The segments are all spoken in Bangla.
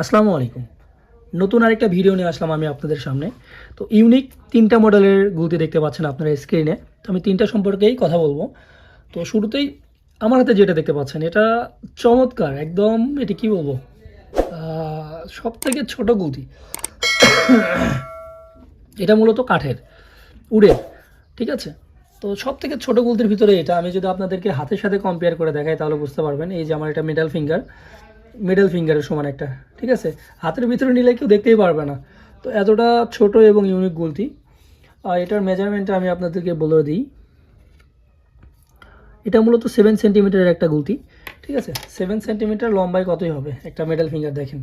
আসসালামু আলাইকুম। নতুন আরেকটা ভিডিও নিয়ে আসলাম আমি আপনাদের সামনে। তো ইউনিক তিনটা মডেলের গুলতি দেখতে পাচ্ছেন আপনারা স্ক্রিনে তো আমি তিনটা সম্পর্কেই কথা বলব। তো শুরুতেই আমার হাতে যেটা দেখতে পাচ্ছেন, এটা চমৎকার, একদম এটি কি বলব? সব থেকে ছোট গুলতি। এটা মূলত কাঠের, উড়ের, ঠিক আছে? তো সব থেকে ছোটো গুলতির ভিতরে এটা আমি যদি আপনাদেরকে হাতের সাথে কম্পেয়ার করে দেখাই তাহলে বুঝতে পারবেন। এই যে আমার এটা মিডল ফিঙ্গার মিডল ফিঙ্গারের সমান একটা, ঠিক আছে? হাতের ভিতরে নিলে কেউ দেখতেই পারবে না। তো এতটা ছোট এবং ইউনিক গুলতি আর এটার মেজারমেন্টটা আমি আপনাদেরকে বলে দিই। এটা মূলত সেভেন সেন্টিমিটারের একটা গুলতি ঠিক আছে? সেভেন সেন্টিমিটার লম্বায় কতই হবে? একটা মেডাল ফিঙ্গার দেখেন।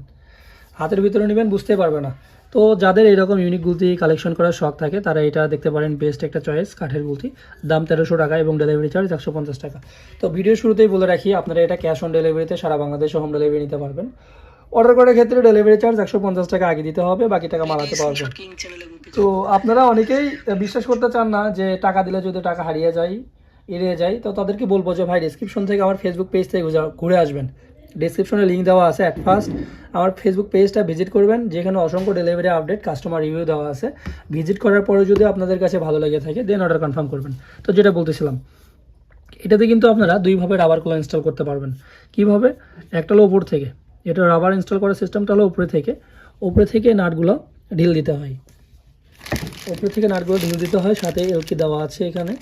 হাতের ভিতরে নেবেন, বুঝতে পারবে না। তো যাদের এরকম ইউনিক গুলতি কালেকশন করার শখ থাকে তারা এটা দেখতে পারেন বেস্ট একটা চয়েস কাঠের গুলতি। দাম তেরোশো টাকা এবং ডেলিভারি চার্জ একশো পঞ্চাশ টাকা। তো ভিডিও শুরুতেই বলে রাখি আপনারা এটা ক্যাশ অন ডেলিভারিতে সারা বাংলাদেশে হোম ডেলিভারি নিতে পারবেন। অর্ডার করার ক্ষেত্রে ডেলিভারি চার্জ একশো পঞ্চাশ টাকা আগে দিতে হবে বাকি টাকা মালাতে পারবেন। তো আপনারা অনেকেই বিশ্বাস করতে চান না যে টাকা দিলে যদি টাকা হারিয়ে যায় এড়িয়ে যায় তো তাদেরকে বলব যে ভাই ডিসক্রিপশন থেকে আমার ফেসবুক পেজ থেকে ঘুরে- ঘুরে আসবেন। ডিসক্রিপশনে লিঙ্ক দেওয়া আছে অ্যাট ফার্স্ট আমার ফেসবুক পেজটা ভিজিট করবেন, যেখানে অসংখ্য ডেলিভারি আপডেট কাস্টমার রিভিউ দেওয়া আছে। ভিজিট করার পরে যদি আপনাদের কাছে ভালো লেগে থাকে দেন অর্ডার কনফার্ম করবেন। তো যেটা বলতেছিলাম, এটাতে কিন্তু আপনারা দুইভাবে রাবার রাবারগুলো ইনস্টল করতে পারবেন। কীভাবে? একটা হলো উপর থেকে। এটা রাবার ইনস্টল করার সিস্টেমটা হলো উপরে থেকে। উপরে থেকে নাটগুলো ঢিল দিতে হয়। উপরে থেকে নাটগুলো ঢিল দিতে হয়, সাথে এলকি দেওয়া আছে এখানে।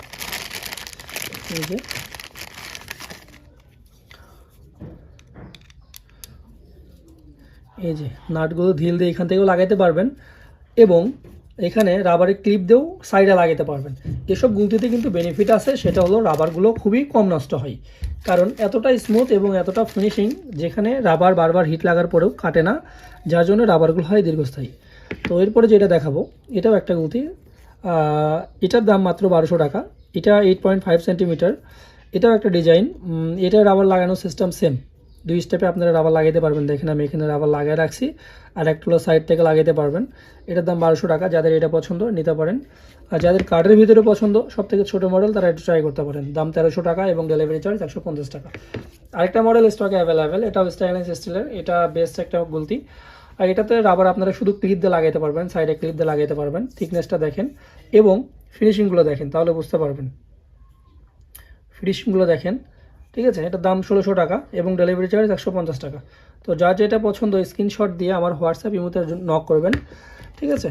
এই যে নাটগুলো ঢিল দিয়ে এখান থেকেও লাগাইতে পারবেন এবং এখানে রাবারের ক্লিপ দিয়েও সাইডে লাগাতে পারবেন। এসব গুলতিতে কিন্তু বেনিফিট আছে, সেটা হলো রাবারগুলো খুবই কম নষ্ট হয়। কারণ এতটা স্মুথ এবং এতটা ফিনিশিং যেখানে রাবার বারবার হিট লাগার পরেও কাটে না, যার জন্য রাবারগুলো হয় দীর্ঘস্থায়ী। তো এরপরে যেটা দেখাবো, এটাও একটা গুলতি। এটার দাম মাত্র বারোশো টাকা। এটা এইট পয়েন্ট ফাইভ সেন্টিমিটার এটাও একটা ডিজাইন এটা রাবার লাগানোর সিস্টেম সেম দুই স্টেপে আপনারা রাবার লাগাইতে পারবেন। দেখেন আমি এখানে রাবার লাগিয়ে রাখছি আর একটা হলো সাইড থেকে লাগাইতে পারবেন। এটার দাম বারোশো টাকা, যাদের এটা পছন্দ নিতে পারেন। আর যাদের কার্ডের ভিতরে পছন্দ সব থেকে ছোটো মডেল তারা একটু ট্রাই করতে পারেন। দাম তেরোশো টাকা এবং ডেলিভারি চার্জ একশো পঞ্চাশ টাকা। আরেকটা মডেল স্টকে অ্যাভেলেবেল এটাও স্টাইলিশ স্টিলের এটা বেস্ট একটা গুলতি। আর এটাতে রাবার আপনারা শুধু ক্লিপ দিয়ে লাগাইতে পারবেন সাইডে ক্লিপ দিয়ে লাগাইতে পারবেন। থিকনেসটা দেখেন এবং ফিনিশিংগুলো দেখেন, তাহলে বুঝতে পারবেন। ফিনিশিংগুলো দেখেন। ঠিক আছে? এটার দাম ষোলোশো টাকা এবং ডেলিভারি চার্জ একশো পঞ্চাশ টাকা। তো যার যেটা পছন্দ স্ক্রিনশট দিয়ে আমার হোয়াটসঅ্যাপ ইমোতে নক করবেন। ঠিক আছে?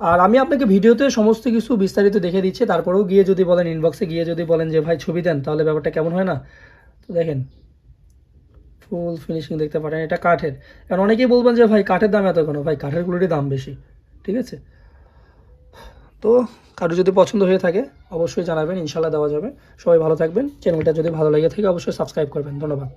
আর আমি আপনাকে ভিডিওতে সমস্ত কিছু বিস্তারিত দেখে দিচ্ছি, তারপরেও গিয়ে যদি বলেন ইনবক্সে গিয়ে যদি বলেন যে, ভাই, ছবি দেন, তাহলে ব্যাপারটা কেমন হয় না? তো দেখেন ফুল ফিনিশিং দেখতে পারেন, এটা কাঠের। কারণ অনেকেই বলবেন যে, ভাই, কাঠের দাম এত কেন? ভাই, কাঠের কাঠেরগুলোরই দাম বেশি। ঠিক আছে? তো কারও যদি পছন্দ হয়ে থাকে, অবশ্যই জানাবেন ইনশাল্লাহ দেওয়া যাবে। সবাই ভালো থাকবেন। চ্যানেলটা যদি ভালো লেগে থাকে, অবশ্যই সাবস্ক্রাইব করবেন। ধন্যবাদ।